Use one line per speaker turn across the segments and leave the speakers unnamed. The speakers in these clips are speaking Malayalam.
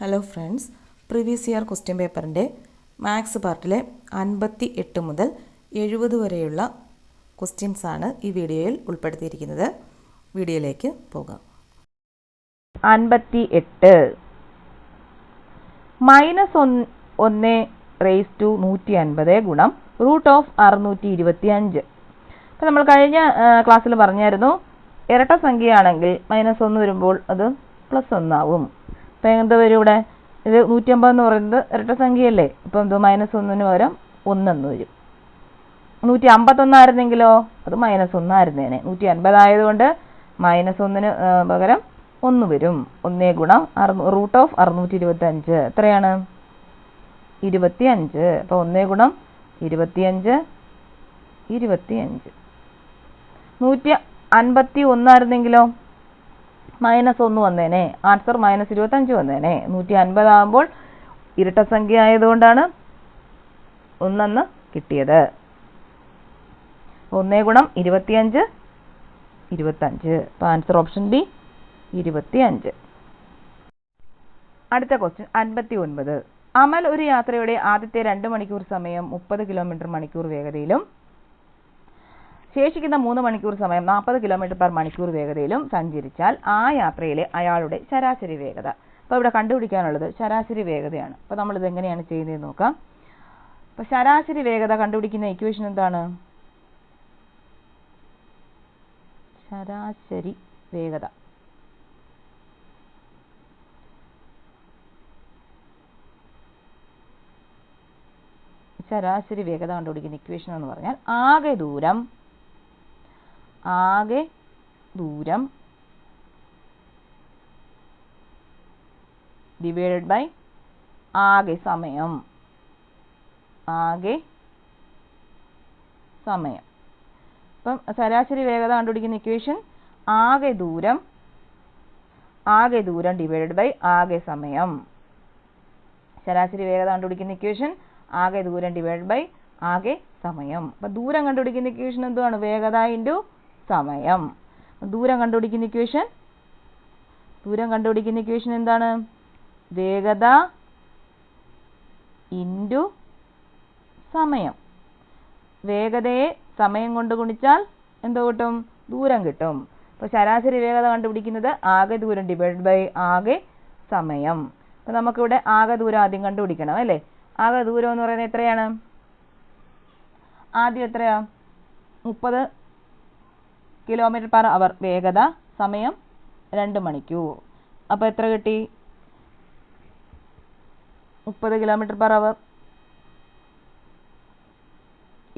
Hello friends previous year question പേപ്പറിന്റെ മാത്സ് പാർട്ടിലെ അൻപത്തി എട്ട് മുതൽ എഴുപത് വരെയുള്ള ക്വസ്റ്റ്യൻസ് ആണ് ഈ വീഡിയോയിൽ ഉൾപ്പെടുത്തിയിരിക്കുന്നത്. വീഡിയോയിലേക്ക് പോകാം.
അൻപത്തി എട്ട് മൈനസ് ഒന്ന് ഒന്ന് റേസ് ടു നൂറ്റി അൻപത് ഗുണം റൂട്ട് ഓഫ് അറുന്നൂറ്റി ഇരുപത്തി അഞ്ച് അപ്പം നമ്മൾ കഴിഞ്ഞ ക്ലാസ്സിൽ പറഞ്ഞായിരുന്നു ഇരട്ട സംഖ്യയാണെങ്കിൽ മൈനസ് ഒന്ന് വരുമ്പോൾ അത് പ്ലസ് ഒന്നാവും അപ്പം എന്ത് വരും ഇവിടെ? ഇത് നൂറ്റി അമ്പത് എന്ന് പറയുന്നത് ഇരട്ട സംഖ്യയല്ലേ? അപ്പം എന്തോ മൈനസ് ഒന്നിന് പകരം ഒന്നെന്ന് വരും. നൂറ്റി അമ്പത്തൊന്നായിരുന്നെങ്കിലോ അത് മൈനസ് ഒന്നായിരുന്നേനെ നൂറ്റി അൻപതായതുകൊണ്ട് മൈനസ് ഒന്നിന് പകരം ഒന്ന് വരും. ഒന്നേ ഗുണം അറുന്നൂ റൂട്ട് ഓഫ് അറുന്നൂറ്റി ഇരുപത്തി അഞ്ച് എത്രയാണ്? ഇരുപത്തി അഞ്ച് അപ്പോൾ ഒന്നേ ഗുണം ഇരുപത്തിയഞ്ച് ഇരുപത്തിയഞ്ച്. നൂറ്റി അൻപത്തി ഒന്നായിരുന്നെങ്കിലോ മൈനസ് ഒന്ന് വന്നേനെ. ആൻസർ മൈനസ് ഇരുപത്തഞ്ച് വന്നേനെ. നൂറ്റി അൻപതാകുമ്പോൾ ഇരട്ട സംഖ്യ ആയതുകൊണ്ടാണ് ഒന്നെന്ന് കിട്ടിയത്. ഒന്നേ ഗുണം ഇരുപത്തിയഞ്ച് ഇരുപത്തഞ്ച്. അപ്പോൾ ആൻസർ ഓപ്ഷൻ ബി ഇരുപത്തിയഞ്ച്. അടുത്ത ക്വസ്റ്റ്യൻ അൻപത്തി ഒൻപത് അമൽ ഒരു യാത്രയുടെ ആദ്യത്തെ രണ്ട് മണിക്കൂർ സമയം മുപ്പത് കിലോമീറ്റർ മണിക്കൂർ വേഗതയിലും ശേഷിക്കുന്ന മൂന്ന് മണിക്കൂർ സമയം നാൽപ്പത് കിലോമീറ്റർ പെർ മണിക്കൂർ വേഗതയിലും സഞ്ചരിച്ചാൽ ആ യാത്രയിലെ അയാളുടെ ശരാശരി വേഗത. അപ്പോൾ ഇവിടെ കണ്ടുപിടിക്കാനുള്ളത് ശരാശരി വേഗതയാണ്. അപ്പോൾ നമ്മളിത് എങ്ങനെയാണ് ചെയ്യുന്നതെന്ന് നോക്കാം. അപ്പോൾ ശരാശരി വേഗത കണ്ടുപിടിക്കുന്ന ഇക്വേഷൻ എന്താണ്? ശരാശരി വേഗത. ശരാശരി വേഗത കണ്ടുപിടിക്കുന്ന ഇക്വേഷൻ എന്ന് പറഞ്ഞാൽ ആകെ ദൂരം ആകെ ദൂരം ഡിവൈഡഡ് ബൈ ആകെ സമയം. ആകെ സമയം. അപ്പം ശരാശരി വേഗത കണ്ടുപിടിക്കുന്ന ഇക്വേഷൻ ആകെ ദൂരം ആകെ ദൂരം ഡിവൈഡഡ് ബൈ ആകെ സമയം. ശരാശരി വേഗത കണ്ടുപിടിക്കുന്ന ഇക്വേഷൻ ആകെ ദൂരം ഡിവൈഡ് ബൈ ആകെ സമയം. അപ്പം ദൂരം കണ്ടുപിടിക്കുന്ന ഇക്വേഷൻ എന്തുവാണ്? വേഗത ഇന്റു സമയം. ദൂരം കണ്ടുപിടിക്കുന്ന ഇക്വേഷൻ ദൂരം കണ്ടുപിടിക്കുന്ന ഇക്വേഷൻ എന്താണ്? വേഗത ഇന്റു സമയം. വേഗതയെ സമയം കൊണ്ട് ഗുണിച്ചാൽ എന്തോ കിട്ടും? ദൂരം കിട്ടും. അപ്പോൾ ശരാശരി വേഗത കണ്ടുപിടിക്കുന്നത് ആകെ ദൂരം ഡിവൈഡ് ബൈ ആകെ സമയം. അപ്പോൾ നമുക്കിവിടെ ആകെ ദൂരം ആദ്യം കണ്ടുപിടിക്കണം അല്ലേ? ആകെ ദൂരം എന്ന് പറയുന്നത് എത്രയാണ്? ആദ്യം എത്രയാ? മുപ്പത്. കിലോമീറ്റർ പെർ അവർ വേഗത സമയം രണ്ട് മണിക്കൂർ അപ്പോൾ എത്ര കിട്ടി? മുപ്പത് കിലോമീറ്റർ പെർ അവർ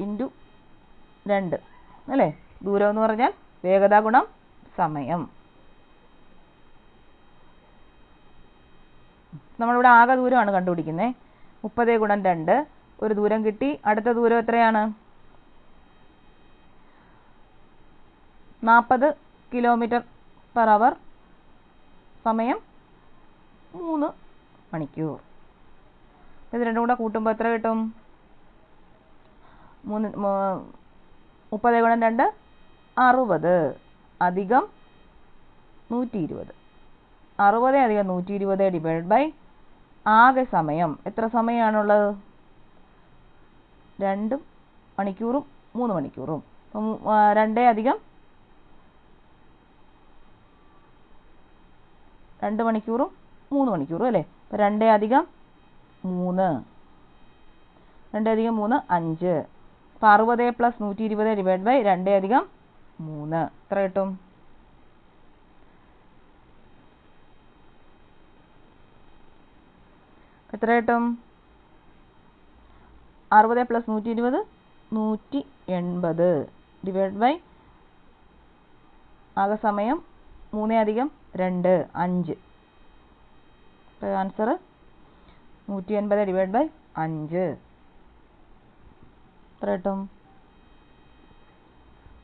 ഇന്റു രണ്ട്. അല്ലേ? ദൂരം എന്ന് പറഞ്ഞാൽ വേഗത ഗുണം സമയം. നമ്മളിവിടെ ആകെ ദൂരമാണ് കണ്ടുപിടിക്കുന്നത് മുപ്പത് ഗുണം രണ്ട്. ഒരു ദൂരം കിട്ടി. അടുത്ത ദൂരം എത്രയാണ്? നാൽപ്പത് കിലോമീറ്റർ പെർ അവർ സമയം മൂന്ന് മണിക്കൂർ. ഇത് രണ്ടും കൂടെ കൂട്ടുമ്പോൾ എത്ര കിട്ടും? മൂന്ന് മുപ്പത് ഗുണം രണ്ട് അറുപത്. അധികം നൂറ്റി ഇരുപത് അറുപത് അധികം നൂറ്റി ഇരുപത് ഡിവൈഡ് ബൈ ആകെ സമയം. എത്ര സമയമാണുള്ളത്? രണ്ട് മണിക്കൂറും മൂന്ന് മണിക്കൂറും. രണ്ടേ അധികം രണ്ട് മണിക്കൂറും മൂന്ന് മണിക്കൂറും അല്ലേ? അപ്പം രണ്ടേ അധികം മൂന്ന്. രണ്ടേ അധികം മൂന്ന് അഞ്ച്. അപ്പം അറുപത് പ്ലസ് നൂറ്റി ഇരുപത് ഡിവൈഡ് ബൈ രണ്ടേ അധികം മൂന്ന്. എത്ര കിട്ടും? എത്ര കിട്ടും? അറുപത് പ്ലസ് നൂറ്റി ഇരുപത് നൂറ്റി എൺപത് ഡിവൈഡ് ബൈ ആകെ സമയം മൂന്ന് അധികം? രണ്ട് അഞ്ച്. ആൻസർ നൂറ്റി എൺപത് ഡിവൈഡ് ബൈ അഞ്ച്. എത്ര കിട്ടും?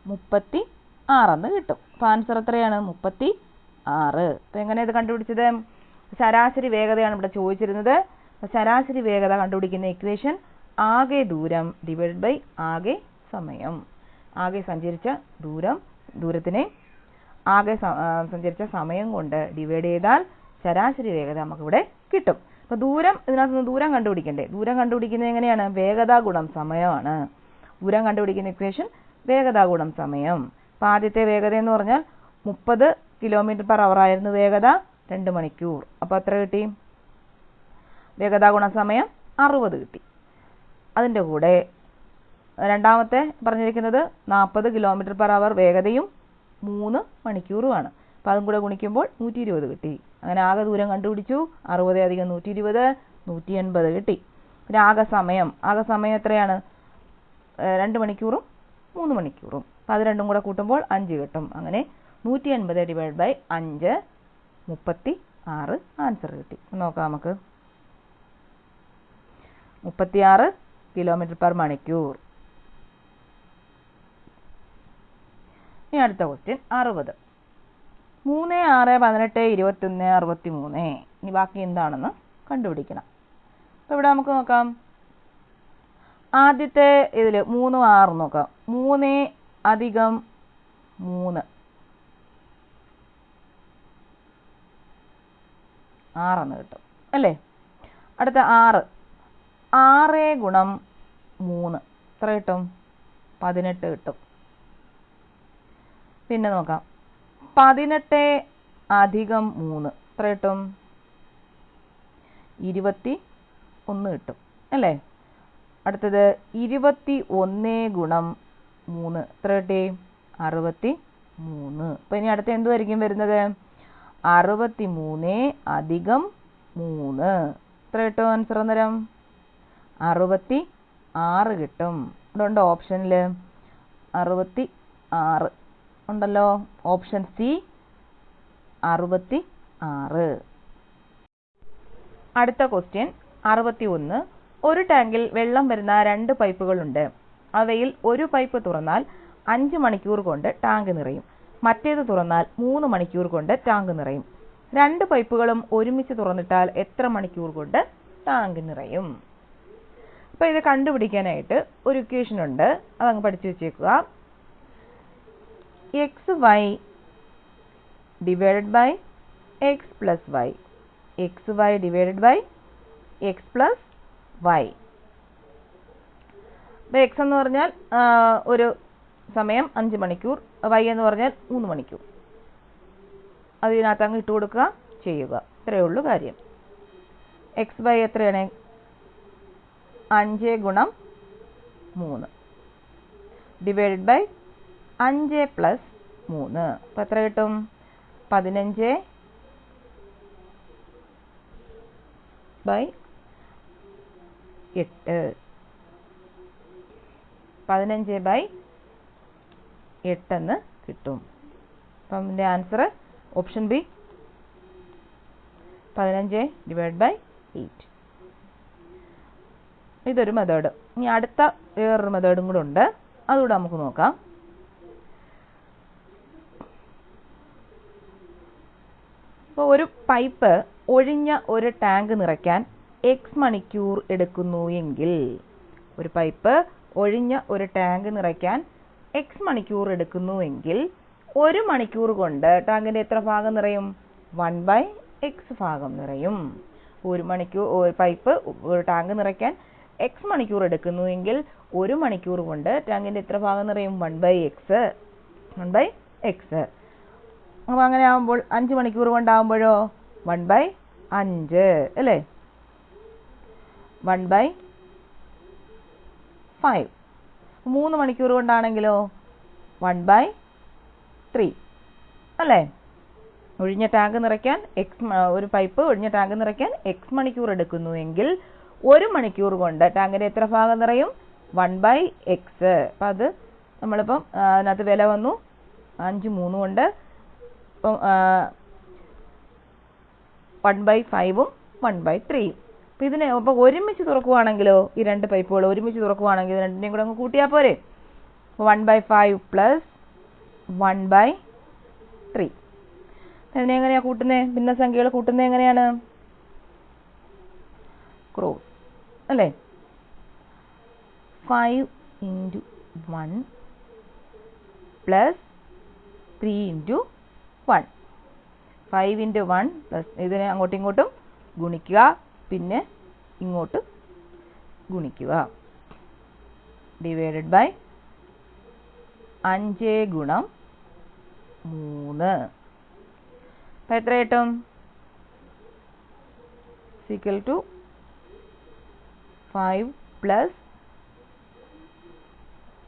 മുപ്പത്തി ആറെന്ന് കിട്ടും. അപ്പോൾ ആൻസർ എത്രയാണ്? മുപ്പത്തി ആറ്. അപ്പോൾ എങ്ങനെയാണ് ഇത് കണ്ടുപിടിച്ചത്? ശരാശരി വേഗതയാണ് ഇവിടെ ചോദിച്ചിരുന്നത്. ശരാശരി വേഗത കണ്ടുപിടിക്കുന്ന ഇക്വേഷൻ ആകെ ദൂരം ഡിവൈഡ് ബൈ ആകെ സമയം. ആകെ സഞ്ചരിച്ച ദൂരം ദൂരത്തിനെ ആകെ സഞ്ചരിച്ച സമയം കൊണ്ട് ഡിവൈഡ് ചെയ്താൽ ശരാശരി വേഗത നമുക്കിവിടെ കിട്ടും. അപ്പോൾ ദൂരം ഇതിനകത്ത് നിന്ന് ദൂരം കണ്ടുപിടിക്കണ്ടേ? ദൂരം കണ്ടുപിടിക്കുന്നത് എങ്ങനെയാണ്? വേഗത ഗുണം സമയമാണ്. ദൂരം കണ്ടുപിടിക്കുന്ന ഇക്വേഷൻ വേഗത ഗുണം സമയം. അപ്പോൾ ആദ്യത്തെ വേഗത എന്ന് പറഞ്ഞാൽ മുപ്പത് കിലോമീറ്റർ പെർ അവർ ആയിരുന്നു വേഗത രണ്ട് മണിക്കൂർ. അപ്പോൾ എത്ര കിട്ടി? വേഗത ഗുണ സമയം അറുപത് കിട്ടി. അതിന്റെ കൂടെ രണ്ടാമത്തെ പറഞ്ഞിരിക്കുന്നത് നാൽപ്പത് കിലോമീറ്റർ പെർ അവർ വേഗതയും മൂന്ന് മണിക്കൂറുമാണ്. അപ്പോൾ അതും കൂടെ ഗുണിക്കുമ്പോൾ നൂറ്റി ഇരുപത് കിട്ടി. അങ്ങനെ ആകെ ദൂരം കണ്ടുപിടിച്ചു. അറുപത് അധികം നൂറ്റി ഇരുപത് നൂറ്റി എൺപത് കിട്ടി. പിന്നെ ആകെ സമയം. ആകെ സമയം എത്രയാണ്? രണ്ട് മണിക്കൂറും മൂന്ന് മണിക്കൂറും. അപ്പോൾ അത് രണ്ടും കൂടെ കൂട്ടുമ്പോൾ അഞ്ച് കിട്ടും. അങ്ങനെ നൂറ്റി എൺപത് ഡിവൈഡ് ബൈ അഞ്ച് മുപ്പത്തി ആറ് ആൻസർ കിട്ടി നോക്കാം നമുക്ക്. മുപ്പത്തിയാറ് കിലോമീറ്റർ പെർ മണിക്കൂർ. ഇനി അടുത്ത ക്വസ്റ്റ്യൻ അറുപത്. മൂന്ന് ആറ് പതിനെട്ട് ഇരുപത്തൊന്ന് അറുപത്തി മൂന്ന് ഇനി ബാക്കി എന്താണെന്ന് കണ്ടുപിടിക്കണം. അപ്പോൾ ഇവിടെ നമുക്ക് നോക്കാം. ആദ്യത്തെ ഇതിൽ മൂന്നും ആറും നോക്കാം. മൂന്ന് അധികം മൂന്ന്. ആറെന്ന് കിട്ടും. അല്ലേ? അടുത്ത ആറ്. ആറ് ഗുണം മൂന്ന്. എത്ര കിട്ടും? പതിനെട്ട് കിട്ടും. പിന്നെ നോക്കാം. പതിനെട്ട് അധികം മൂന്ന്. എത്ര കിട്ടും? ഇരുപത്തി ഒന്ന് കിട്ടും. അല്ലേ? അടുത്തത് ഇരുപത്തി ഒന്ന് ഗുണം മൂന്ന്. എത്ര കിട്ടി? അറുപത്തി മൂന്ന്. അപ്പോൾ ഇനി അടുത്ത എന്തുമായിരിക്കും വരുന്നത്? അറുപത്തി മൂന്ന് അധികം മൂന്ന്. എത്ര കിട്ടും ആൻസർ അന്നേരം? അറുപത്തി ആറ് കിട്ടും. ഇവിടെ ഉണ്ടോ ഓപ്ഷനിൽ അറുപത്തി ആറ്. ഉണ്ടല്ലോ. ഓപ്ഷൻ സി അറുപത്തി ആറ് അടുത്ത ക്വസ്റ്റ്യൻ അറുപത്തി ഒന്ന് ഒരു ടാങ്കിൽ വെള്ളം വരുന്ന രണ്ട് പൈപ്പുകളുണ്ട്. അവയിൽ ഒരു പൈപ്പ് തുറന്നാൽ അഞ്ച് മണിക്കൂർ കൊണ്ട് ടാങ്ക് നിറയും. മറ്റേത് തുറന്നാൽ മൂന്ന് മണിക്കൂർ കൊണ്ട് ടാങ്ക് നിറയും. രണ്ട് പൈപ്പുകളും ഒരുമിച്ച് തുറന്നിട്ടാൽ എത്ര മണിക്കൂർ കൊണ്ട് ടാങ്ക് നിറയും? അപ്പോൾ ഇത് കണ്ടുപിടിക്കാനായിട്ട് ഒരു ഇക്വേഷൻ ഉണ്ട്. അതങ്ങ് പഠിച്ചു വെച്ചേക്കുക. X Y by plus Y X Y divided by X plus Y ഇപ്പോൾ എക്സ് എന്ന് പറഞ്ഞാൽ ഒരു സമയം അഞ്ച് മണിക്കൂർ വൈ എന്ന് പറഞ്ഞാൽ മൂന്ന് മണിക്കൂർ. അതിനകത്ത് അങ്ങ് ഇട്ട് കൊടുക്കുക ചെയ്യുക. ഇത്രയേ ഉള്ളൂ കാര്യം. എക്സ് വൈ എത്രയാണ്? അഞ്ച് ഗുണം മൂന്ന്. ഡിവൈഡഡ് ബൈ അഞ്ച് പ്ലസ് മൂന്ന്. അപ്പം എത്ര കിട്ടും? പതിനഞ്ച് ബൈ എട്ട്. പതിനഞ്ച് ബൈ എട്ടെന്ന് കിട്ടും. അപ്പം ഇതിന്റെ ആൻസർ ഓപ്ഷൻ ബി പതിനഞ്ച് ഡിവൈഡ് ബൈ എയ്റ്റ് ഇതൊരു മെത്തേഡ് ഇനി അടുത്ത വേറൊരു മെത്തേഡും കൂടെ ഉണ്ട്. അതുകൂടെ നമുക്ക് നോക്കാം. അപ്പോൾ ഒരു പൈപ്പ് ഒഴിഞ്ഞ ഒരു ടാങ്ക് നിറയ്ക്കാൻ എക്സ് മണിക്കൂർ എടുക്കുന്നു എങ്കിൽ ഒരു പൈപ്പ് ഒഴിഞ്ഞ ഒരു ടാങ്ക് നിറയ്ക്കാൻ എക്സ് മണിക്കൂർ എടുക്കുന്നുവെങ്കിൽ ഒരു മണിക്കൂർ കൊണ്ട് ടാങ്കിന്റെ എത്ര ഭാഗം നിറയും? വൺ ബൈ എക്സ് ഭാഗം നിറയും. ഒരു മണിക്കൂർ ഒരു പൈപ്പ് ഒരു ടാങ്ക് നിറയ്ക്കാൻ എക്സ് മണിക്കൂർ എടുക്കുന്നുവെങ്കിൽ ഒരു മണിക്കൂർ കൊണ്ട് ടാങ്കിന്റെ എത്ര ഭാഗം നിറയും? One by X one by X അപ്പോൾ അങ്ങനെ ആകുമ്പോൾ അഞ്ച് മണിക്കൂർ കൊണ്ടാകുമ്പോഴോ വൺ ബൈ അഞ്ച് അല്ലേ? വൺ ബൈ ഫൈവ് മൂന്ന് മണിക്കൂർ കൊണ്ടാണെങ്കിലോ? വൺ ബൈ ത്രീ അല്ലേ? ഒഴിഞ്ഞ ടാങ്ക് നിറയ്ക്കാൻ എക്സ് ഒരു പൈപ്പ് ഒഴിഞ്ഞ ടാങ്ക് നിറയ്ക്കാൻ എക്സ് മണിക്കൂർ എടുക്കുന്നു എങ്കിൽ ഒരു മണിക്കൂർ കൊണ്ട് ടാങ്കിന്റെ എത്ര ഭാഗം നിറയും? വൺ ബൈ എക്സ് അപ്പം അത് നമ്മളിപ്പം അതിനകത്ത് വില വന്നു. അഞ്ച് മൂന്ന് കൊണ്ട് ഇപ്പം വൺ ബൈ ഫൈവും വൺ ബൈ ത്രീയും അപ്പം ഇതിനെ അപ്പോൾ ഒരുമിച്ച് തുറക്കുവാണെങ്കിലോ ഈ രണ്ട് പൈപ്പുകൾ ഒരുമിച്ച് തുറക്കുവാണെങ്കിൽ രണ്ടിനെയും കൂടെ അങ്ങ് കൂട്ടിയാൽ പോരെ? One by five plus one by three അതിനെ എങ്ങനെയാണ് കൂട്ടുന്നത് ഭിന്നസംഖ്യകൾ കൂട്ടുന്നത് എങ്ങനെയാണ്? ക്രോസ് അല്ലേ? Five into one plus three into one five into one plus ഇതിനെ അങ്ങോട്ടും ഇങ്ങോട്ടും ഗുണിക്കുക. പിന്നെ ഇങ്ങോട്ട് ഗുണിക്കുക. ഡിവൈഡഡ് ബൈ അഞ്ച് ഗുണം മൂന്ന്. അപ്പം എത്ര കിട്ടും? Equal to five plus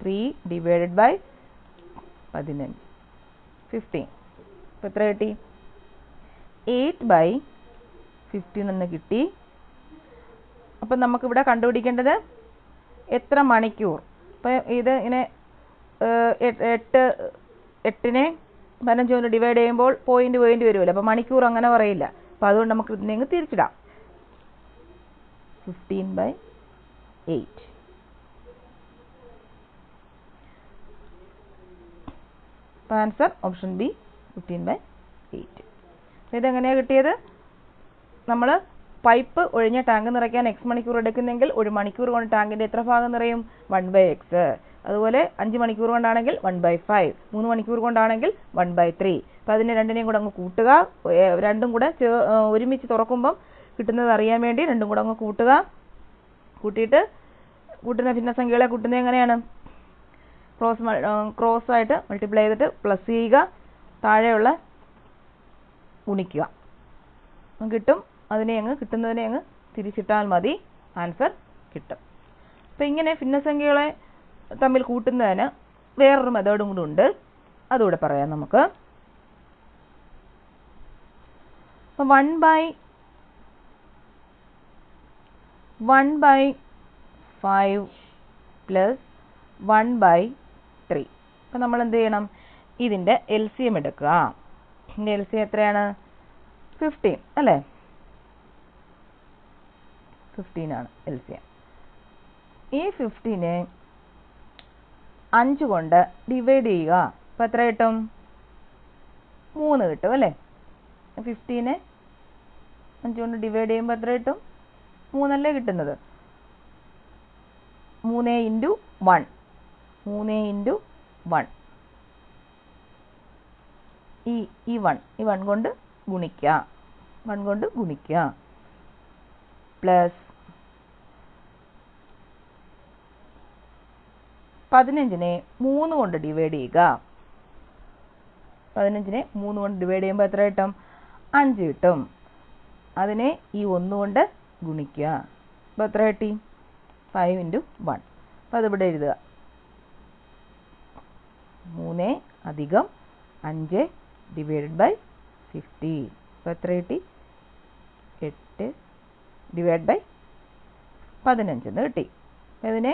three divided by പതിനഞ്ച്. ഫിഫ്റ്റീൻ അപ്പം എത്ര കിട്ടി? എയ്റ്റ് ബൈ ഫിഫ്റ്റീൻ എന്ന് കിട്ടി. അപ്പം നമുക്കിവിടെ കണ്ടുപിടിക്കേണ്ടത് എത്ര മണിക്കൂർ? അപ്പം ഇത് ഇങ്ങനെ എട്ട് എട്ടിനെ പതിനഞ്ച് കൊണ്ട് ഡിവൈഡ് ചെയ്യുമ്പോൾ പോയിന്റ് പോയിന്റ് വരുമല്ലോ. അപ്പോൾ മണിക്കൂർ അങ്ങനെ പറയില്ല. അപ്പോൾ അതുകൊണ്ട് നമുക്ക് ഇതിനെ അങ്ങ് തിരിച്ചിടാം. ഫിഫ്റ്റീൻ ബൈ എയ്റ്റ് അപ്പം answer option B fifteen by eight ഇതെങ്ങനെയാണ് കിട്ടിയത്? നമ്മൾ പൈപ്പ് ഒഴിഞ്ഞ ടാങ്ക് നിറയ്ക്കാൻ എക്സ് മണിക്കൂർ എടുക്കുന്നെങ്കിൽ ഒരു മണിക്കൂർ കൊണ്ട് ടാങ്കിന്റെ എത്ര ഭാഗം നിറയും? വൺ ബൈ എക്സ് അതുപോലെ അഞ്ച് മണിക്കൂർ കൊണ്ടാണെങ്കിൽ വൺ ബൈ ഫൈവ് മൂന്ന് മണിക്കൂർ കൊണ്ടാണെങ്കിൽ വൺ ബൈ ത്രീ അപ്പം അതിനെ രണ്ടിനെയും കൂടെ അങ്ങ് കൂട്ടുക. രണ്ടും കൂടെ ഒരുമിച്ച് തുറക്കുമ്പം കിട്ടുന്നത് അറിയാൻ വേണ്ടി രണ്ടും കൂടെ അങ്ങ് കൂട്ടുക. കൂട്ടിയിട്ട് കൂട്ടുന്ന ഭിന്നസംഖ്യകളെ കൂട്ടുന്നത് എങ്ങനെയാണ്? ക്രോസ് ക്രോസ് ആയിട്ട് മൾട്ടിപ്ലൈ ചെയ്തിട്ട് പ്ലസ് ചെയ്യുക. താഴെയുള്ള ഗുണിക്കുക. കിട്ടും അതിനെ അങ്ങ് കിട്ടുന്നതിനെ അങ്ങ് തിരിച്ചിട്ടാൽ മതി ആൻസർ കിട്ടും. അപ്പം ഇങ്ങനെ ഭിന്നസംഖ്യകളെ തമ്മിൽ കൂട്ടുന്നതിന് വേറൊരു മെത്തേഡും കൂടെ ഉണ്ട്. അതുകൂടെ പറയാം നമുക്ക്. അപ്പം one by one by five plus one by three അപ്പം നമ്മൾ എന്ത് ചെയ്യണം? ഇതിന്റെ എൽ സി എം എടുക്കുക. ഇതിന്റെ എൽ സി എം എത്രയാണ്? ഫിഫ്റ്റീൻ അല്ലേ? ഫിഫ്റ്റീൻ ആണ് എൽ സി എം ഈ ഫിഫ്റ്റീനെ അഞ്ച് കൊണ്ട് ഡിവൈഡ് ചെയ്യുക. അപ്പം എത്ര കിട്ടും? മൂന്ന് കിട്ടും അല്ലേ? ഫിഫ്റ്റീനെ അഞ്ച് കൊണ്ട് ഡിവൈഡ് ചെയ്യുമ്പോൾ എത്ര കിട്ടും? മൂന്നല്ലേ കിട്ടുന്നത്. മൂന്ന് ഇന്റു വൺ മൂന്ന് ഇന്റു വൺ ഈ ഈ വൺ ഈ വൺ കൊണ്ട് ഗുണിക്കുക വൺ കൊണ്ട് ഗുണിക്കുക പ്ലസ് പതിനഞ്ചിനെ മൂന്ന് കൊണ്ട് ഡിവൈഡ് ചെയ്യുക. പതിനഞ്ചിനെ മൂന്ന് കൊണ്ട് ഡിവൈഡ് ചെയ്യുമ്പോൾ എത്ര കിട്ടും? അഞ്ച് കിട്ടും. അതിനെ ഈ ഒന്ന് കൊണ്ട് ഗുണിക്കുക അപ്പോൾ എത്ര കിട്ടി? ഫൈവ് ഇന്റു വൺ അപ്പോൾ അതിവിടെ എഴുതുക. മൂന്ന് അധികം അഞ്ച് ഡിവൈഡഡ് ബൈ ഫിഫ്റ്റീൻ അപ്പോൾ എത്ര കിട്ടി? എട്ട് ഡിവൈഡ് ബൈ പതിനഞ്ചെന്ന് കിട്ടി. ഇതിനെ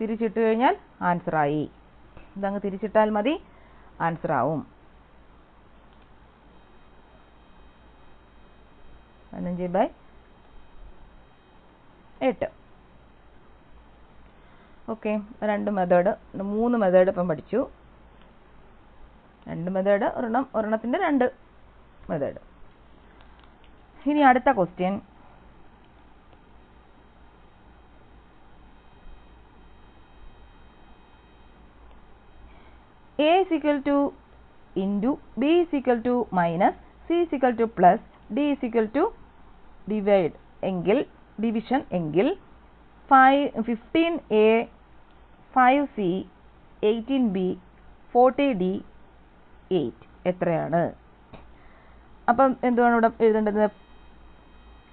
തിരിച്ചിട്ട് കഴിഞ്ഞാൽ ആൻസറായി ഇതങ്ങ് തിരിച്ചിട്ടാൽ മതി ആൻസറാവും പതിനഞ്ച് ബൈ എട്ട്. ഓക്കെ രണ്ട് മെത്തേഡ് മൂന്ന് മെത്തേഡ് ഇപ്പം പഠിച്ചു. രണ്ട് മെത്തേഡ് ഒരെണ്ണം ഒരെണ്ണത്തിന്റെ രണ്ട് മെത്തേഡ് ഇനി അടുത്ത question A is equal to into b is equal to minus c is equal to to divide എങ്കിൽ ഡിവിഷൻ എങ്കിൽ five fifteen A five C eighteen B forty D eight എത്രയാണ്? അപ്പം എന്തുവാണ് ഇവിടെ എഴുതേണ്ടത്?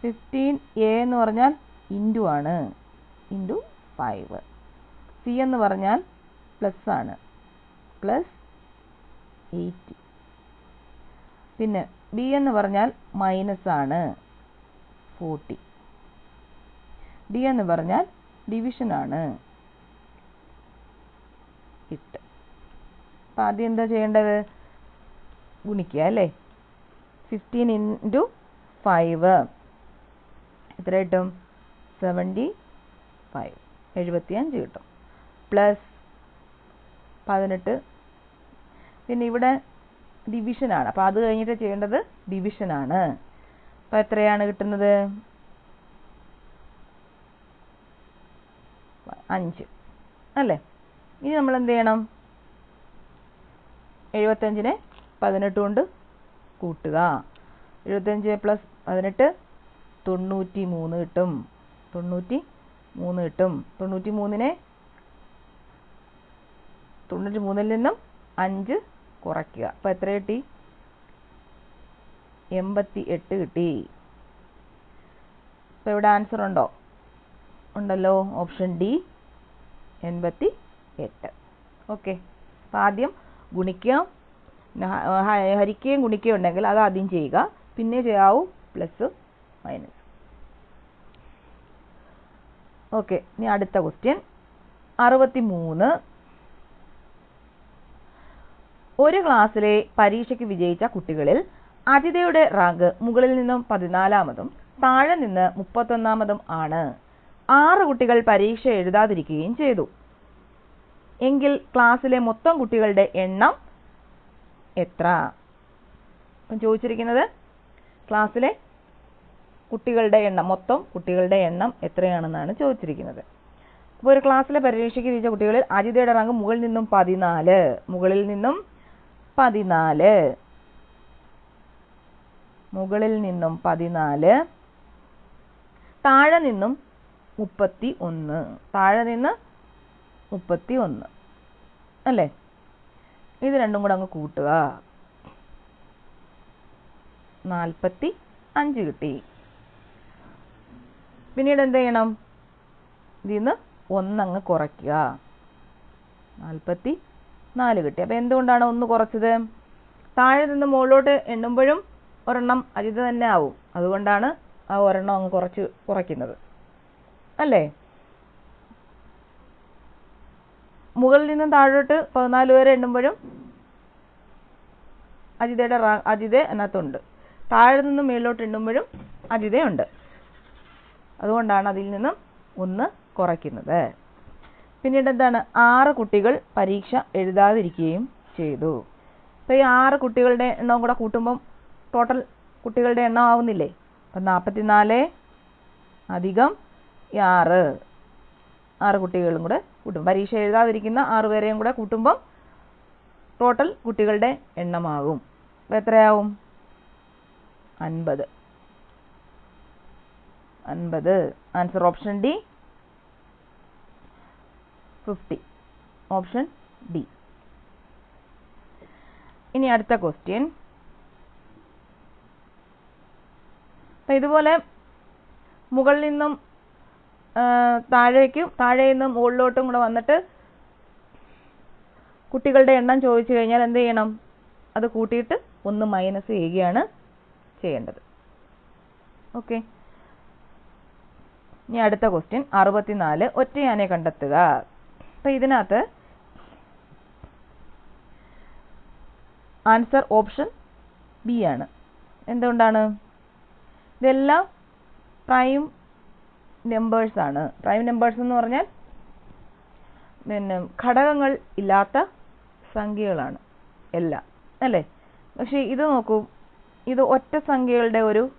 ഫിഫ്റ്റീൻ എ എന്ന് പറഞ്ഞാൽ ഇന്റു ആണ്. ഇന്റു ഫൈവ് സി എന്ന് പറഞ്ഞാൽ പ്ലസ് ആണ്. പ്ലസ് എയ്റ്റ് പിന്നെ ബി എന്ന് പറഞ്ഞാൽ മൈനസ് ആണ്. ഫോർട്ടി ഡി എന്ന് പറഞ്ഞാൽ ഡിവിഷൻ ആണ്. എട്ട് അപ്പം ആദ്യം എന്താ ചെയ്യേണ്ടത്? ഗുണിക്കുക അല്ലേ? ഫിഫ്റ്റീൻ ഇന്റു ഫൈവ് എത്ര കിട്ടും? സെവന്റി ഫൈവ് എഴുപത്തിയഞ്ച് കിട്ടും. പ്ലസ് പതിനെട്ട്. പിന്നെ ഇവിടെ ഡിവിഷനാണ് അപ്പോൾ അത് കഴിഞ്ഞിട്ട് ചെയ്യേണ്ടത് ഡിവിഷനാണ് അപ്പോൾ എത്രയാണ് കിട്ടുന്നത്? അഞ്ച്. അല്ലേ? ഇനി നമ്മൾ എന്ത് ചെയ്യണം? എഴുപത്തഞ്ചിനെ പതിനെട്ട് കൊണ്ട് കൂട്ടുക. എഴുപത്തഞ്ച് പ്ലസ് പതിനെട്ട് തൊണ്ണൂറ്റി മൂന്ന് കിട്ടും. തൊണ്ണൂറ്റി മൂന്ന് കിട്ടും. തൊണ്ണൂറ്റി മൂന്നിനെ തൊണ്ണൂറ്റി മൂന്നിൽ നിന്നും അഞ്ച് കുറയ്ക്കുക. അപ്പോൾ എത്ര കിട്ടി? എൺപത്തി എട്ട് കിട്ടി. അപ്പോൾ ഇവിടെ ആൻസർ ഉണ്ടോ? ഉണ്ടല്ലോ. ഓപ്ഷൻ ഡി എൺപത്തി എട്ട് ഓക്കെ അപ്പോൾ ആദ്യം ഹ- ഹരിക്കുകയും ഗുണിക്കുകയും ഉണ്ടെങ്കിൽ അത് ആദ്യം ചെയ്യുക. പിന്നെ ചെയ്യാവൂ പ്ലസ് മൈനസ് ഓക്കെ ഇനി അടുത്ത ക്വസ്റ്റ്യൻ അറുപത്തി മൂന്ന് ഒരു ക്ലാസ്സിലെ പരീക്ഷയ്ക്ക് വിജയിച്ച കുട്ടികളിൽ അജിതയുടെ റാങ്ക് മുകളിൽ നിന്നും പതിനാലാമതും താഴെ നിന്ന് മുപ്പത്തൊന്നാമതും ആണ്. ആറ് കുട്ടികൾ പരീക്ഷ എഴുതാതിരിക്കുകയും ചെയ്തു. എങ്കിൽ ക്ലാസ്സിലെ മൊത്തം കുട്ടികളുടെ എണ്ണം എത്ര? അപ്പം ചോദിച്ചിരിക്കുന്നത് ക്ലാസ്സിലെ കുട്ടികളുടെ എണ്ണം മൊത്തം കുട്ടികളുടെ എണ്ണം എത്രയാണെന്നാണ് ചോദിച്ചിരിക്കുന്നത്. അപ്പോൾ ഒരു ക്ലാസ്സിലെ പരീക്ഷയ്ക്ക് വിജയിച്ച കുട്ടികളിൽ അജിതയുടെ റാങ്ക് മുകളിൽ നിന്നും പതിനാല് മുകളിൽ നിന്നും പതിനാല് മുകളിൽ നിന്നും പതിനാല് താഴെ നിന്നും മുപ്പത്തി ഒന്ന് താഴെ നിന്ന് മുപ്പത്തി ഒന്ന് അല്ലേ? ഇത് രണ്ടും കൂടെ അങ്ങ് കൂട്ടുക. നാൽപ്പത്തി അഞ്ച് കിട്ടി. പിന്നീട് എന്ത് ചെയ്യണം? ഇതിൽ നിന്ന് ഒന്നങ്ങ് കുറയ്ക്കുക. നാൽപ്പത്തി നാല് കിട്ടി. അപ്പോൾ എന്തുകൊണ്ടാണ് ഒന്ന് കുറച്ചത്? താഴെ നിന്ന് മുകളിലോട്ട് എണ്ണുമ്പോഴും ഒരെണ്ണം അജിത തന്നെ ആവും. അതുകൊണ്ടാണ് ആ ഒരെണ്ണം അങ്ങ് കുറച്ച് കുറയ്ക്കുന്നത്. അല്ലേ? മുകളിൽ നിന്നും താഴോട്ട് പതിനാല് വരെ എണ്ണുമ്പോഴും അജിതയുടെ റാ അജിത അതിനകത്തുണ്ട്. താഴെ നിന്നും മേളിലോട്ട് എണ്ണുമ്പോഴും അജിതയുണ്ട്. അതുകൊണ്ടാണ് അതിൽ നിന്നും ഒന്ന് കുറയ്ക്കുന്നത്. പിന്നീട് എന്താണ്? ആറ് കുട്ടികൾ പരീക്ഷ എഴുതാതിരിക്കുകയും ചെയ്തു. അപ്പോൾ ഈ ആറ് കുട്ടികളുടെ എണ്ണവും കൂടെ കൂട്ടുമ്പം ടോട്ടൽ കുട്ടികളുടെ എണ്ണം ആവുന്നില്ലേ? അപ്പം നാൽപ്പത്തിനാല് അധികം ആറ്. ആറ് കുട്ടികളും കൂടെ കൂട്ടും. പരീക്ഷ എഴുതാതിരിക്കുന്ന ആറ് പേരെയും കൂടെ കൂട്ടുമ്പം ടോട്ടൽ കുട്ടികളുടെ എണ്ണമാകും. അപ്പോൾ എത്രയാവും? അൻപത്. അൻപത്. Answer option D fifty option D ഇനി അടുത്ത ക്വസ്റ്റ്യൻ അപ്പം ഇതുപോലെ മുകളിൽ നിന്നും താഴേക്കും താഴെ നിന്നും മുകളിലോട്ടും കൂടെ വന്നിട്ട് കുട്ടികളുടെ എണ്ണം ചോദിച്ചു കഴിഞ്ഞാൽ എന്ത് ചെയ്യണം? അത് കൂട്ടിയിട്ട് ഒന്ന് മൈനസ് ചെയ്യുകയാണ് ചെയ്യേണ്ടത്. ഓക്കെ ഇനി അടുത്ത ക്വസ്റ്റ്യൻ അറുപത്തിനാല്. ഒറ്റയാനെ കണ്ടെത്തുക. അപ്പം ഇതിനകത്ത് ആൻസർ ഓപ്ഷൻ ബി ആണ്. എന്തുകൊണ്ടാണ്? ഇതെല്ലാം പ്രൈം നമ്പേഴ്സ് ആണ്. പ്രൈം നമ്പേഴ്സ് എന്ന് പറഞ്ഞാൽ പിന്നെ ഘടകങ്ങൾ ഇല്ലാത്ത സംഖ്യകളാണ് എല്ലാം. അല്ലേ? പക്ഷേ ഇത് നോക്കൂ. ഇത് ഒറ്റ സംഖ്യകളുടെ ഒരു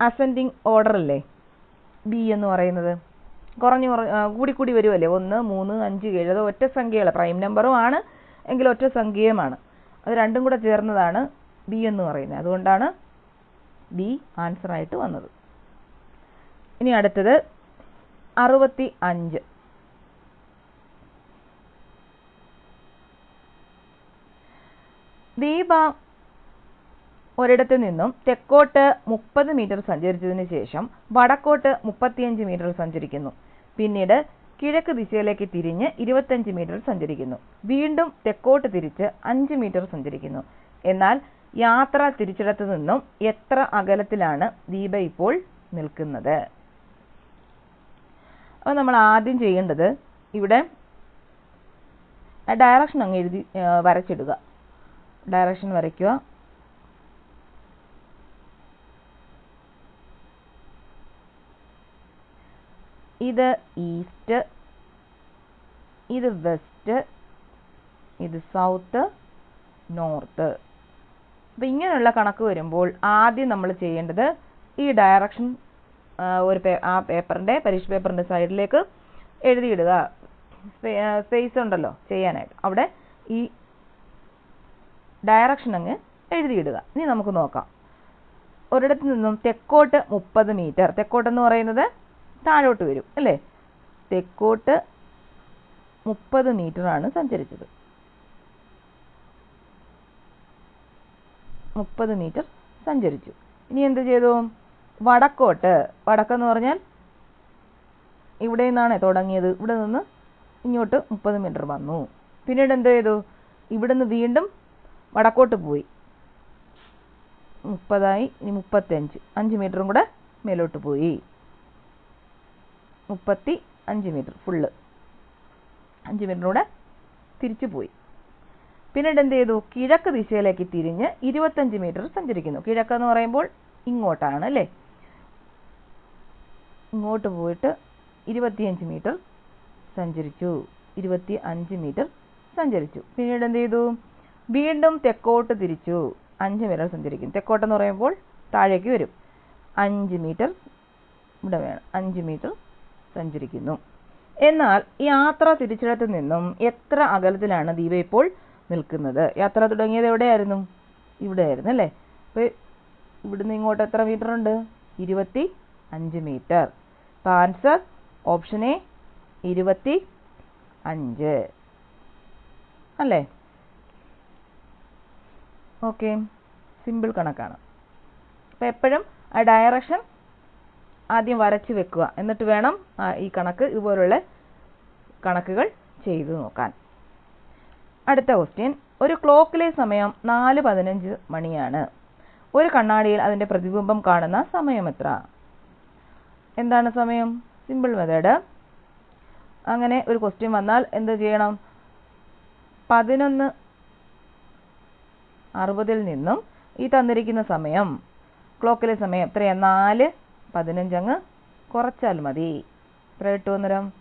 അസെൻഡിങ് ഓർഡർ അല്ലേ? ബി എന്ന് പറയുന്നത്. കുറഞ്ഞു കൂടി കൂടി വരുമല്ലേ ഒന്ന് മൂന്ന് അഞ്ച് ഏഴ്. അത് ഒറ്റ സംഖ്യകൾ പ്രൈം നമ്പറും ആണ് എങ്കിൽ ഒറ്റ സംഖ്യയുമാണ്. അത് രണ്ടും കൂടെ ചേർന്നതാണ് ബി എന്ന് പറയുന്നത്. അതുകൊണ്ടാണ് ബി ആൻസർ ആയിട്ട് വന്നത്. ഇനി അടുത്തത് അറുപത്തി അഞ്ച് ദീപ ഒരിടത്ത് നിന്നും തെക്കോട്ട് മുപ്പത് മീറ്റർ സഞ്ചരിച്ചതിന് ശേഷം വടക്കോട്ട് മുപ്പത്തിയഞ്ച് മീറ്റർ സഞ്ചരിക്കുന്നു. പിന്നീട് കിഴക്ക് ദിശയിലേക്ക് തിരിഞ്ഞ് ഇരുപത്തഞ്ച് മീറ്റർ സഞ്ചരിക്കുന്നു. വീണ്ടും തെക്കോട്ട് തിരിച്ച് അഞ്ച് മീറ്റർ സഞ്ചരിക്കുന്നു. എന്നാൽ യാത്ര തിരിച്ചിടത്തു നിന്നും എത്ര അകലത്തിലാണ് ദീപ ഇപ്പോൾ നിൽക്കുന്നത്? അപ്പോൾ നമ്മൾ ആദ്യം ചെയ്യേണ്ടത് ഇവിടെ ഡയറക്ഷൻ അങ്ങ് എഴുതി വരച്ചിടുക. ഡയറക്ഷൻ വരയ്ക്കുക. ഇത് ഈസ്റ്റ് ഇത് വെസ്റ്റ് ഇത് സൗത്ത് നോർത്ത് അപ്പം ഇങ്ങനെയുള്ള കണക്ക് വരുമ്പോൾ ആദ്യം നമ്മൾ ചെയ്യേണ്ടത് ഈ ഡയറക്ഷൻ ഒരു ആ പേപ്പറിന്റെ പരീക്ഷ പേപ്പറിന്റെ സൈഡിലേക്ക് എഴുതിയിടുക. സ്പേസ് ഉണ്ടല്ലോ ചെയ്യാനായിട്ട്. അവിടെ ഈ ഡയറക്ഷൻ അങ്ങ് എഴുതിയിടുക. ഇനി നമുക്ക് നോക്കാം. ഒരിടത്ത് നിന്നും തെക്കോട്ട് മുപ്പത് മീറ്റർ തെക്കോട്ടെന്ന് പറയുന്നത് താഴോട്ട് വരും അല്ലേ? തെക്കോട്ട് മുപ്പത് മീറ്ററാണ് സഞ്ചരിച്ചത്. മുപ്പത് മീറ്റർ സഞ്ചരിച്ചു. ഇനി എന്ത് ചെയ്തു? വടക്കോട്ട്. വടക്കെന്ന് പറഞ്ഞാൽ ഇവിടെ നിന്നാണ് തുടങ്ങിയത്. ഇവിടെ നിന്ന് ഇങ്ങോട്ട് മുപ്പത് മീറ്റർ വന്നു. പിന്നീട് എന്ത് ചെയ്തു? ഇവിടുന്ന് വീണ്ടും വടക്കോട്ട് പോയി. മുപ്പതായി ഇനി മുപ്പത്തഞ്ച് അഞ്ച് മീറ്ററും കൂടെ മേലോട്ട് പോയി. മുപ്പത്തി അഞ്ച് മീറ്റർ ഫുള്ള്. അഞ്ച് മീറ്ററിലൂടെ തിരിച്ചു പോയി. പിന്നീട് എന്ത് ചെയ്തു കിഴക്ക് ദിശയിലേക്ക് തിരിഞ്ഞ് ഇരുപത്തഞ്ച് മീറ്റർ സഞ്ചരിക്കുന്നു. കിഴക്ക് എന്ന് പറയുമ്പോൾ ഇങ്ങോട്ടാണ് അല്ലേ ഇങ്ങോട്ട് പോയിട്ട് ഇരുപത്തിയഞ്ച് മീറ്റർ സഞ്ചരിച്ചു. ഇരുപത്തി അഞ്ച് മീറ്റർ സഞ്ചരിച്ചു. പിന്നീട് എന്ത് ചെയ്തു വീണ്ടും തെക്കോട്ട് തിരിച്ചു. അഞ്ച് മീറ്റർ സഞ്ചരിക്കും തെക്കോട്ടെന്ന് പറയുമ്പോൾ താഴേക്ക് വരും. അഞ്ച് മീറ്റർ ഇവിടെ വേണം. അഞ്ച് മീറ്റർ സഞ്ചരിക്കുന്നു. എന്നാൽ യാത്ര തിരിച്ചിടത്ത് നിന്നും എത്ര അകലത്തിലാണ് ദീപ ഇപ്പോൾ നിൽക്കുന്നത്. യാത്ര തുടങ്ങിയത് എവിടെയായിരുന്നു? ഇവിടെയായിരുന്നു അല്ലേ? അപ്പോൾ ഇവിടുന്ന് ഇങ്ങോട്ട് എത്ര മീറ്റർ ഉണ്ട്? ഇരുപത്തി അഞ്ച് മീറ്റർ അപ്പോൾ ആൻസർ ഓപ്ഷൻ എ ഇരുപത്തി അഞ്ച് അല്ലേ? ഓക്കെ സിമ്പിൾ കണക്കാണ്. അപ്പോൾ എപ്പോഴും ആ ഡയറക്ഷൻ ആദ്യം വരച്ച് വെക്കുക. എന്നിട്ട് വേണം ഈ കണക്ക് ഇതുപോലുള്ള കണക്കുകൾ ചെയ്തു നോക്കാൻ. അടുത്ത ക്വസ്റ്റ്യൻ ഒരു ക്ലോക്കിലെ സമയം നാല് പതിനഞ്ച് മണിയാണ്. ഒരു കണ്ണാടിയിൽ അതിന്റെ പ്രതിബിംബം കാണുന്ന സമയം എത്ര? എന്താണ് സമയം? സിമ്പിൾ മെത്തേഡ് അങ്ങനെ ഒരു ക്വസ്റ്റ്യൻ വന്നാൽ എന്ത് ചെയ്യണം? പതിനൊന്ന് അറുപതിൽ നിന്നും ഈ തന്നിരിക്കുന്ന സമയം ക്ലോക്കിലെ സമയം എത്രയാണ് നാല് പതിനഞ്ചങ്ങ് കുറച്ചാൽ മതി. എത്ര കിട്ടും അന്നേരം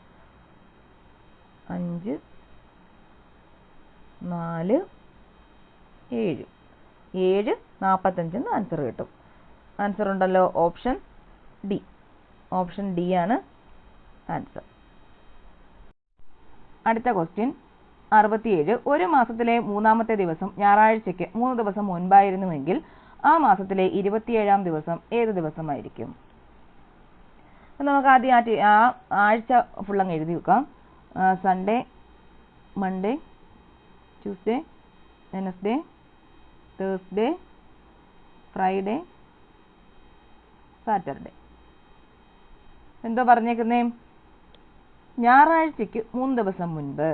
അഞ്ച് നാല് ഏഴ്. ഏഴ് നാൽപ്പത്തഞ്ചെന്ന് ആൻസർ കിട്ടും. ആൻസർ ഉണ്ടല്ലോ ഓപ്ഷൻ ഡി ഓപ്ഷൻ ഡി ആണ് ആൻസർ അടുത്ത ക്വസ്റ്റ്യൻ അറുപത്തിയേഴ്. ഒരു മാസത്തിലെ മൂന്നാമത്തെ ദിവസം ഞായറാഴ്ചയ്ക്ക് മൂന്ന് ദിവസം മുൻപായിരുന്നുവെങ്കിൽ ആ മാസത്തിലെ ഇരുപത്തിയേഴാം ദിവസം ഏത് ദിവസമായിരിക്കും? നമുക്ക് ആദ്യം ആ ആഴ്ച ഫുള്ളങ്ങ് എഴുതി വെക്കാം. Sunday Monday Tuesday Wednesday Thursday Friday Saturday എന്തോ പറഞ്ഞേക്കുന്നേ? ഞായറാഴ്ചയ്ക്ക് മൂന്ന് ദിവസം മുൻപ്.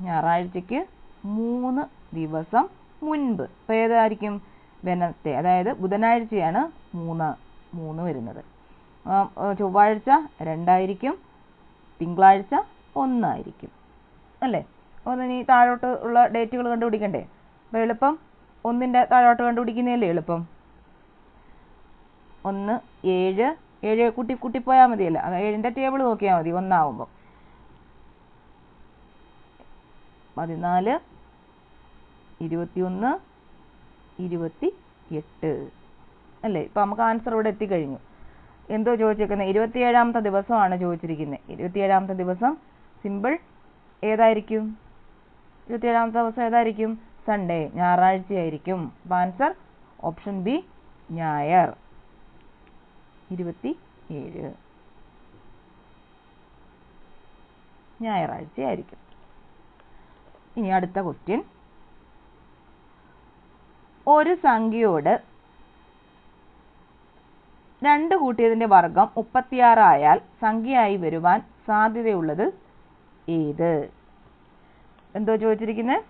ഞായറാഴ്ചയ്ക്ക് മൂന്ന് ദിവസം മുൻപ്. അപ്പോൾ ഏതായിരിക്കും? വെനസ്ഡേ അതായത് ബുധനാഴ്ചയാണ് മൂന്ന് മൂന്ന് വരുന്നത്. ചൊവ്വാഴ്ച രണ്ടായിരിക്കും തിങ്കളാഴ്ച ഒന്നായിരിക്കും. അല്ലേ? ഒന്ന് ഇനി താഴോട്ട് ഉള്ള ഡേറ്റുകൾ കണ്ടുപിടിക്കണ്ടേ? അപ്പോൾ എളുപ്പം ഒന്നിന്റെ താഴോട്ട് കണ്ടുപിടിക്കുന്നതല്ലേ എളുപ്പം? ഒന്ന് ഏഴ് ഏഴ് കൂട്ടി കൂട്ടിപ്പോയാൽ മതിയല്ല. അത് ഏഴിന്റെ ടേബിൾ നോക്കിയാൽ മതി ഒന്നാവുമ്പോൾ പതിനാല് ഇരുപത്തിയൊന്ന് ഇരുപത്തി എട്ട് അല്ലേ? ഇപ്പം നമുക്ക് ആൻസർ ഇവിടെ എത്തിക്കഴിഞ്ഞു. എന്തോ ചോദിച്ചേക്കുന്നത് ഇരുപത്തിയേഴാമത്തെ ദിവസമാണ് ചോദിച്ചിരിക്കുന്നത് ഇരുപത്തിയേഴാമത്തെ ദിവസം സിമ്പിൾ ഏതായിരിക്കും? ഇരുപത്തിയേഴാമത്തെ ദിവസം ഏതായിരിക്കും? സൺഡേ ഞായറാഴ്ചയായിരിക്കും. അപ്പം ആൻസർ ഓപ്ഷൻ ബി ഞായർ. ഇരുപത്തി ഏഴ് ഞായറാഴ്ചയായിരിക്കും. ഇനി അടുത്ത ക്വസ്റ്റ്യൻ ഒരു സംഖ്യയോട് രണ്ട് കൂട്ടിയതിന്റെ വർഗം മുപ്പത്തിയാറായാൽ സംഖ്യയായി വരുവാൻ സാധ്യതയുള്ളത് ഏത്? എന്തോ ചോദിച്ചിരിക്കുന്നത്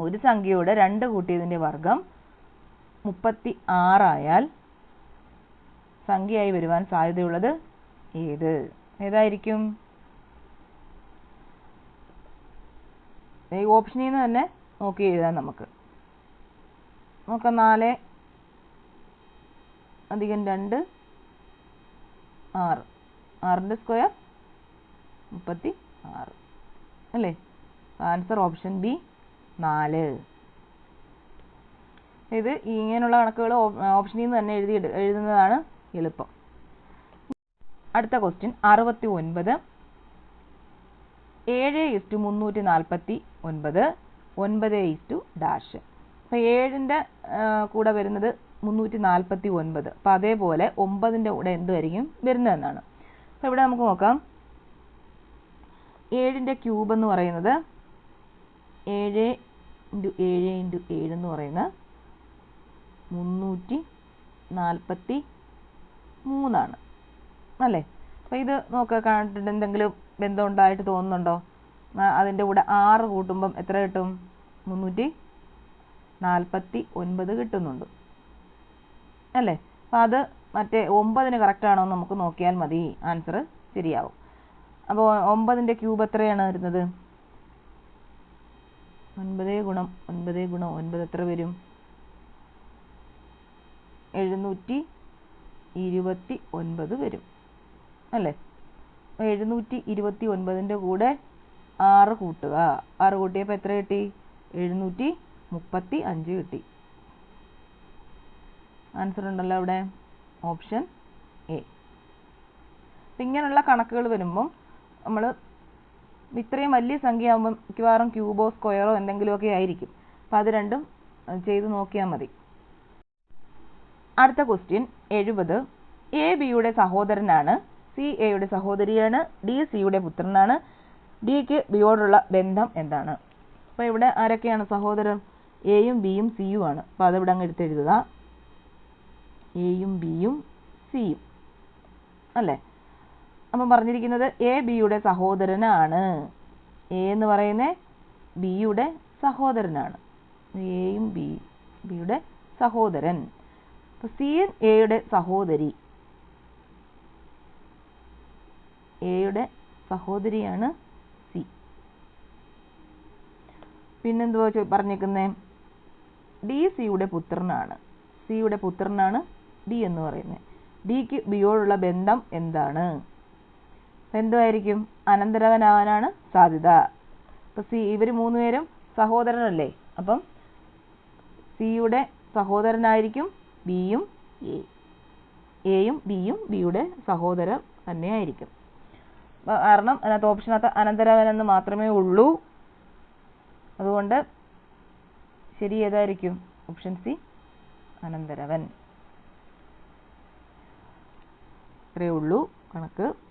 ഒരു സംഖ്യയോട് രണ്ട് കൂട്ടിയതിന്റെ വർഗം മുപ്പത്തി ആറായാൽ സംഖ്യയായി വരുവാൻ സാധ്യതയുള്ളത് ഏത്? ഏതായിരിക്കും? ഈ ഓപ്ഷനിൽ നിന്ന് തന്നെ നോക്കി എഴുതാം നമുക്ക്. നോക്കാം നാല് അധികം രണ്ട് ആറ്. ആറിന്റെ സ്ക്വയർ മുപ്പത്തി ആറ്. അല്ലേ? ആൻസർ ഓപ്ഷൻ ബി നാല്. ഇത് ഇങ്ങനെയുള്ള കണക്കുകൾ ഓപ്ഷനിൽ നിന്ന് തന്നെ എഴുതി എഴുതുന്നതാണ് എളുപ്പം. അടുത്ത ക്വസ്റ്റ്യൻ അറുപത്തി ഒൻപത് ഏഴ് ഇസ്റ്റു മുന്നൂറ്റി നാൽപ്പത്തി ഒൻപത് ഒൻപത് ഇസ്റ്റു ഡാഷ് അപ്പോൾ ഏഴിന്റെ കൂടെ വരുന്നത് മുന്നൂറ്റി നാൽപ്പത്തി ഒൻപത്. അപ്പം അതേപോലെ ഒമ്പതിന്റെ കൂടെ എന്തുമായിരിക്കും വരുന്നതെന്നാണ് അപ്പോൾ ഇവിടെ നമുക്ക് നോക്കാം. ഏഴിന്റെ ക്യൂബ് എന്ന് പറയുന്നത് ഏഴ് ഇന്റു ഏഴ് ഇന്റു ഏഴ് എന്ന് പറയുന്ന മുന്നൂറ്റി നാൽപ്പത്തി മൂന്നാണ്. അല്ലേ? അപ്പോൾ ഇത് നോക്കുക കണ്ടിട്ട് എന്തെങ്കിലും ബന്ധം ഉണ്ടായിട്ട് തോന്നുന്നുണ്ടോ? അതിന്റെ കൂടെ ആറ് കൂട്ടുമ്പം എത്ര കിട്ടും? മുന്നൂറ്റി നാൽപ്പത്തി ഒൻപത് കിട്ടുന്നുണ്ട്. അല്ലേ? അപ്പോൾ അത് മറ്റേ ഒമ്പതിന് കറക്റ്റ് ആണോ എന്ന് നമുക്ക് നോക്കിയാൽ മതി. ആൻസർ ശരിയാവും. അപ്പോൾ ഒമ്പതിന്റെ ക്യൂബ് എത്രയാണ് വരുന്നത്? ഒൻപത് ഗുണം ഒൻപത് ഗുണം ഒൻപത് എത്ര വരും? എഴുന്നൂറ്റി ഇരുപത്തി ഒൻപത് വരും. അല്ലേ? എഴുന്നൂറ്റി ഇരുപത്തി ഒൻപതിന്റെ കൂടെ ആറ് കൂട്ടുക. ആറ് കൂട്ടിയപ്പോൾ എത്ര കിട്ടി? എഴുന്നൂറ്റി മുപ്പത്തി അഞ്ച് കിട്ടി. ആൻസർ ഉണ്ടല്ലോ അവിടെ. ഓപ്ഷൻ എ ഇങ്ങനെയുള്ള കണക്കുകൾ വരുമ്പം നമ്മൾ ഇത്രയും വലിയ സംഖ്യ ആകുമ്പം മിക്കവാറും ക്യൂബോ സ്ക്വയറോ എന്തെങ്കിലുമൊക്കെ ആയിരിക്കും. അപ്പോൾ അത് രണ്ടും ചെയ്ത് നോക്കിയാൽ മതി. അടുത്ത ക്വസ്റ്റ്യൻ എഴുപത്. എ ബിയുടെ സഹോദരനാണ്. സി എയുടെ സഹോദരിയാണ്. ഡി സിയുടെ പുത്രനാണ്. ഡിക്ക് ബിയോടുള്ള ബന്ധം എന്താണ്? അപ്പോൾ ഇവിടെ ആരൊക്കെയാണ് സഹോദരൻ? എയും ബിയും സിയും ആണ്. അപ്പോൾ അതിവിടെ അങ്ങ് എടുത്തെഴുതുക. എയും ബിയും സിയും അല്ലേ? അപ്പം പറഞ്ഞിരിക്കുന്നത് എ ബിയുടെ സഹോദരനാണ്. എ എന്ന് പറയുന്നത് ബിയുടെ സഹോദരനാണ്. എയും ബി ബിയുടെ സഹോദരൻ. അപ്പോൾ സി എയുടെ സഹോദരി. എയുടെ സഹോദരിയാണ് സി പിന്നെന്തുവാ പറഞ്ഞേക്കുന്നേ? ഡി സിയുടെ പുത്രനാണ്. സിയുടെ പുത്രനാണ് ഡി എന്ന് പറയുന്നത്. ഡിക്ക് ബിയോടുള്ള ബന്ധം എന്താണ്? എന്തുമായിരിക്കും അനന്തരവനാവാനാണ് സാധ്യത. അപ്പോൾ സി ഇവർ മൂന്നുപേരും സഹോദരനല്ലേ? അപ്പം സിയുടെ സഹോദരനായിരിക്കും ബിയും എ. എയും ബിയും ബിയുടെ സഹോദരർ തന്നെയായിരിക്കും. കാരണം അതിനകത്ത് ഓപ്ഷനകത്ത് അനന്തരവൻ എന്ന് മാത്രമേ ഉള്ളൂ. അതുകൊണ്ട് ശരി ഏതായിരിക്കും? ഓപ്ഷൻ സി അനന്തരവൻ. ഇത്രയേ ഉള്ളൂ കണക്ക്.